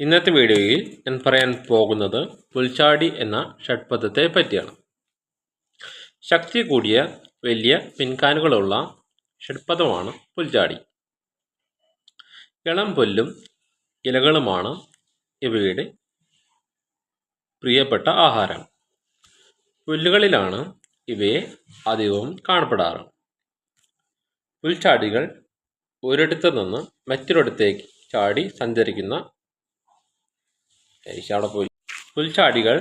ഇന്നത്തെ വീഡിയോയിൽ ഞാൻ പറയാൻ പോകുന്നത് പുൽച്ചാടി എന്ന ഷഡ്പഥത്തെ പറ്റിയാണ്. ശക്തി കൂടിയ വലിയ പിൻകാനുകളുള്ള ഷഡ്പഥമാണ് പുൽച്ചാടി ഇളം പുല്ലും ഇലകളുമാണ് ഇവയുടെ പ്രിയപ്പെട്ട ആഹാരം. പുല്ലുകളിലാണ് ഇവയെ അധികവും കാണപ്പെടാറ്. പുൽച്ചാടികൾ ഒരിടത്തു നിന്ന് മറ്റൊരിടത്തേക്ക് ചാടി സഞ്ചരിക്കുന്ന അവിടെ പോയി. പുൽച്ചാടികൾ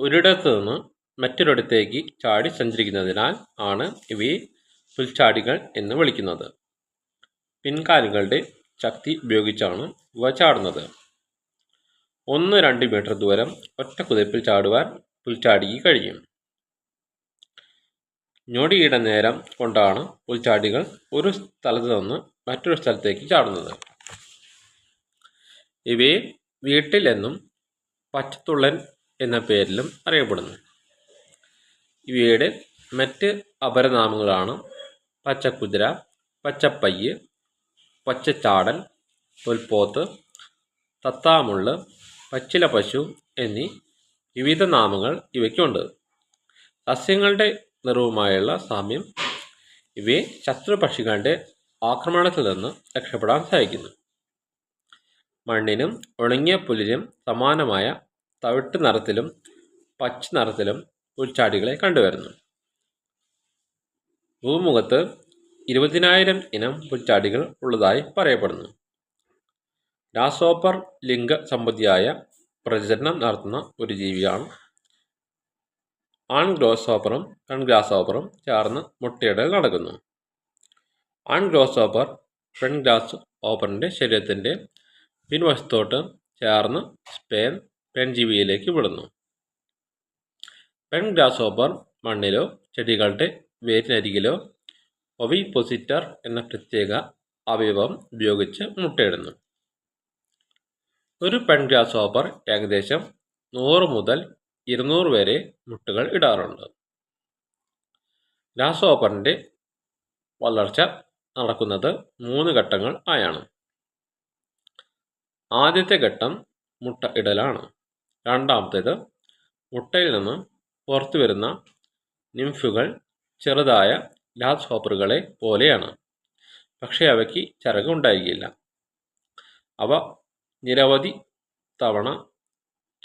ഒരിടത്തു നിന്ന് മറ്റൊരിടത്തേക്ക് ചാടി സഞ്ചരിക്കുന്നതിനാൽ ആണ് ഇവയെ പുൽച്ചാടികൾ എന്ന് വിളിക്കുന്നത്. പിൻകാലുകളുടെ ശക്തി ഉപയോഗിച്ചാണ് ഇവ ചാടുന്നത്. ഒന്ന് രണ്ട് മീറ്റർ ദൂരം ഒറ്റ കുതിപ്പിൽ ചാടുവാൻ പുൽച്ചാടിക്ക് കഴിയും. ഞൊടിയിട നേരം കൊണ്ടാണ് പുൽച്ചാടികൾ ഒരു സ്ഥലത്ത് നിന്ന് മറ്റൊരു സ്ഥലത്തേക്ക് ചാടുന്നത്. ഇവയെ വീട്ടിൽ എന്നും പച്ചത്തുള്ളൻ എന്ന പേരിലും അറിയപ്പെടുന്നു. ഇവയുടെ മറ്റ് അപരനാമങ്ങളാണ് പച്ചക്കുതിര പച്ചപ്പയ്യ് പച്ചച്ചാടൻ പുൽപ്പോത്ത് തത്താമുള്ള് പച്ചില പശു എന്നീ വിവിധ നാമങ്ങൾ ഇവയ്ക്കുണ്ട്. സസ്യങ്ങളുടെ നിറവുമായുള്ള സാമ്യം ഇവയെ ശത്രുപക്ഷികളുടെ ആക്രമണത്തിൽ നിന്ന് രക്ഷപ്പെടാൻ സഹായിക്കുന്നു. മണ്ണിനും ഉണങ്ങിയ പുല്ലിനും സമാനമായ തവിട്ട് നിറത്തിലും പച്ച നിറത്തിലും പുൽച്ചാടികളെ കണ്ടുവരുന്നു. ഭൂമുഖത്ത് ഇരുപതിനായിരം ഇനം പുൽച്ചാടികൾ ഉള്ളതായി പറയപ്പെടുന്നു. രാസോപ്പർ ലിംഗ സംബന്ധിയായ പ്രചരണം നടത്തുന്ന ഒരു ജീവിയാണ്. ആൺ ഗ്രോസോപ്പറും പെൺഗ്രാസോപ്പറും ചേർന്ന് മുട്ടയിടൽ നടക്കുന്നു. ആൺ ഗ്രോസോപ്പർ പെൺ ഗ്രാസ് ഓപ്പറിന്റെ ശരീരത്തിന്റെ പിൻവശത്തോട്ട് ചേർന്ന് സ്പേൻ പെൺജീവിയിലേക്ക് വിടുന്നു. പെൺ ഗ്രാസോപ്പർ മണ്ണിലോ ചെടികളുടെ വേരിനരികിലോ ഒവിപൊസിറ്റർ എന്ന പ്രത്യേക അവയവം ഉപയോഗിച്ച് മുട്ടയിടുന്നു. ഒരു പെൺ ഗ്രാസോപ്പർ ഏകദേശം നൂറ് മുതൽ ഇരുന്നൂറ് വരെ മുട്ടുകൾ ഇടാറുണ്ട്. ഗ്രാസോപ്പറിന്റെ വളർച്ച നടക്കുന്നത് മൂന്ന് ഘട്ടങ്ങൾ ആയാണ്. ആദ്യത്തെ ഘട്ടം മുട്ട ഇടലാണ്. രണ്ടാമത്തേത് മുട്ടയിൽ നിന്ന് പുറത്തു വരുന്ന നിംഫുകൾ ചെറുതായ ഗ്ലാസ് ഹോപ്പറുകളെ പോലെയാണ്. പക്ഷേ അവയ്ക്ക് ചിറക് ഉണ്ടായിരിക്കില്ല. അവ നിരവധി തവണ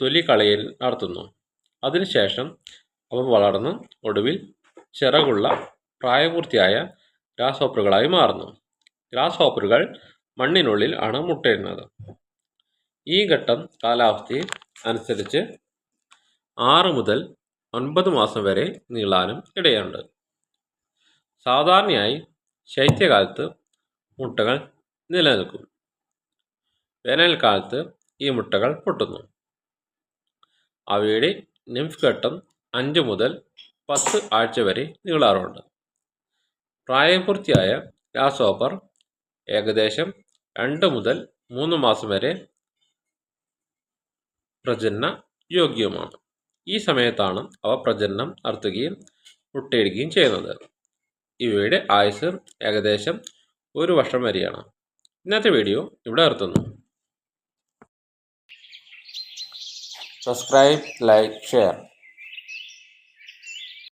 തൊലി കളയൽ നടത്തുന്നു. അതിനുശേഷം അവ വളർന്ന് ഒടുവിൽ ചിറകുള്ള പ്രായപൂർത്തിയായ ഗ്രാസ് ഹോപ്പറുകളായി മാറുന്നു. ഗ്രാസ് ഹോപ്പറുകൾ മണ്ണിനുള്ളിൽ ആണ് മുട്ടയിടുന്നത്. ഈ ഘട്ടം കാലാവസ്ഥയെ അനുസരിച്ച് ആറ് മുതൽ ഒൻപത് മാസം വരെ നീളാനും ഇടയുണ്ട്. സാധാരണയായി ശൈത്യകാലത്ത് മുട്ടകൾ നിലനിൽക്കും. വേനൽക്കാലത്ത് ഈ മുട്ടകൾ പൊട്ടുന്നു. അവയുടെ നിംഫ് ഘട്ടം അഞ്ച് മുതൽ പത്ത് ആഴ്ച വരെ നീളാറുണ്ട്. പ്രായപൂർത്തിയായ ഗ്രാസോപ്പർ ഏകദേശം രണ്ട് മുതൽ മൂന്ന് മാസം വരെ പ്രജനന യോഗ്യവുമാണ് ഈ സമയത്താണ് അവ പ്രജനനം നടത്തുകയും മുട്ടയിടുകയും ചെയ്യുന്നത്. ഇവയുടെ ആയുസ് ഏകദേശം ഒരു വർഷം വരെയാണ്. ഇന്നത്തെ വീഡിയോ ഇവിടെ നിർത്തുന്നു. Subscribe like share